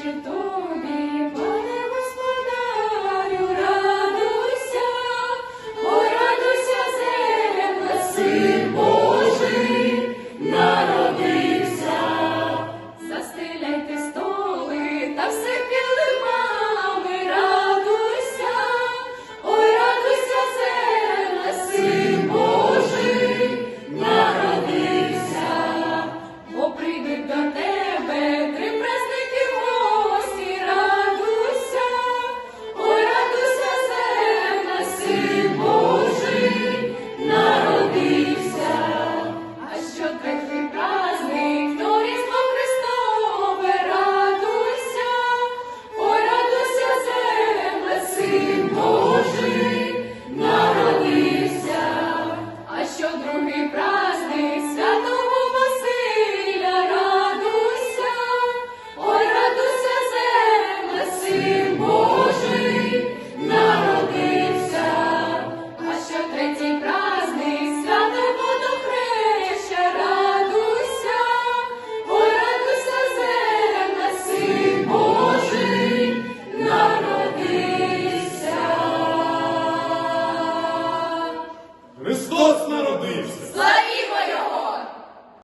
Отче тобі, пане господарю, радуйся, о, радуйся, земле, син народився, застеляйте столи та все. Другий праздник святого Василя, радуйся, ой, радуйся, земле, син